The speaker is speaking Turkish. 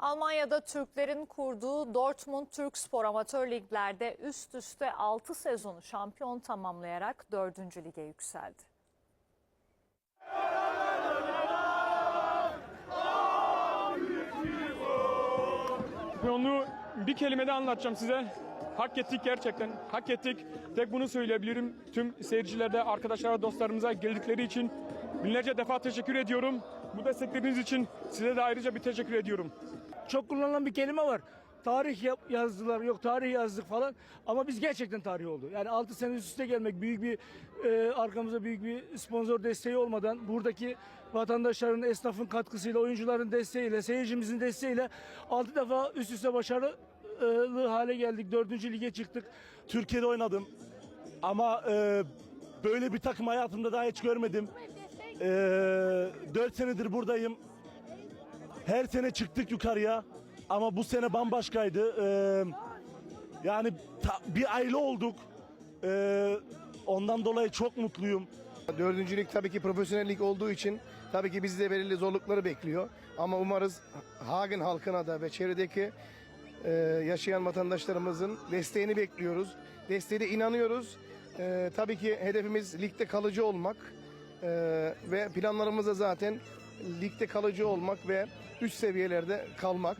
Almanya'da Türklerin kurduğu Dortmund Türk Spor Amatör Liglerde üst üste 6 sezonu şampiyon tamamlayarak 4. lige yükseldi. Onu bir kelimede anlatacağım size. Hak ettik gerçekten. Hak ettik. Tek bunu söyleyebilirim. Tüm seyircilerde, arkadaşlara, dostlarımıza geldikleri için binlerce defa teşekkür ediyorum. Bu destekleriniz için size de ayrıca bir teşekkür ediyorum. çok kullanılan bir kelime var. Tarih yazdılar, yok tarih yazdık falan. Ama biz gerçekten tarih oldu. Yani 6 sene üst üste gelmek, büyük bir e, arkamızda büyük bir sponsor desteği olmadan buradaki vatandaşların, esnafın katkısıyla, oyuncuların desteğiyle, seyircimizin desteğiyle 6 defa üst üste başarılı hale geldik. 4. lige çıktık. Türkiye'de oynadım. Ama e, böyle bir takım hayatımda daha hiç görmedim. E, 4 senedir buradayım. Her sene çıktık yukarıya. Ama bu sene bambaşkaydı. E, yani ta- bir aile olduk. E, ondan dolayı çok mutluyum. Dördüncü lig tabii ki profesyonel lig olduğu için tabii ki bizi de belirli zorlukları bekliyor. Ama umarız Hagen halkına da ve çevredeki e, yaşayan vatandaşlarımızın desteğini bekliyoruz. Desteğine inanıyoruz. E, tabii ki hedefimiz ligde kalıcı olmak E, ve planlarımız da zaten ligde kalıcı olmak ve üst seviyelerde kalmak.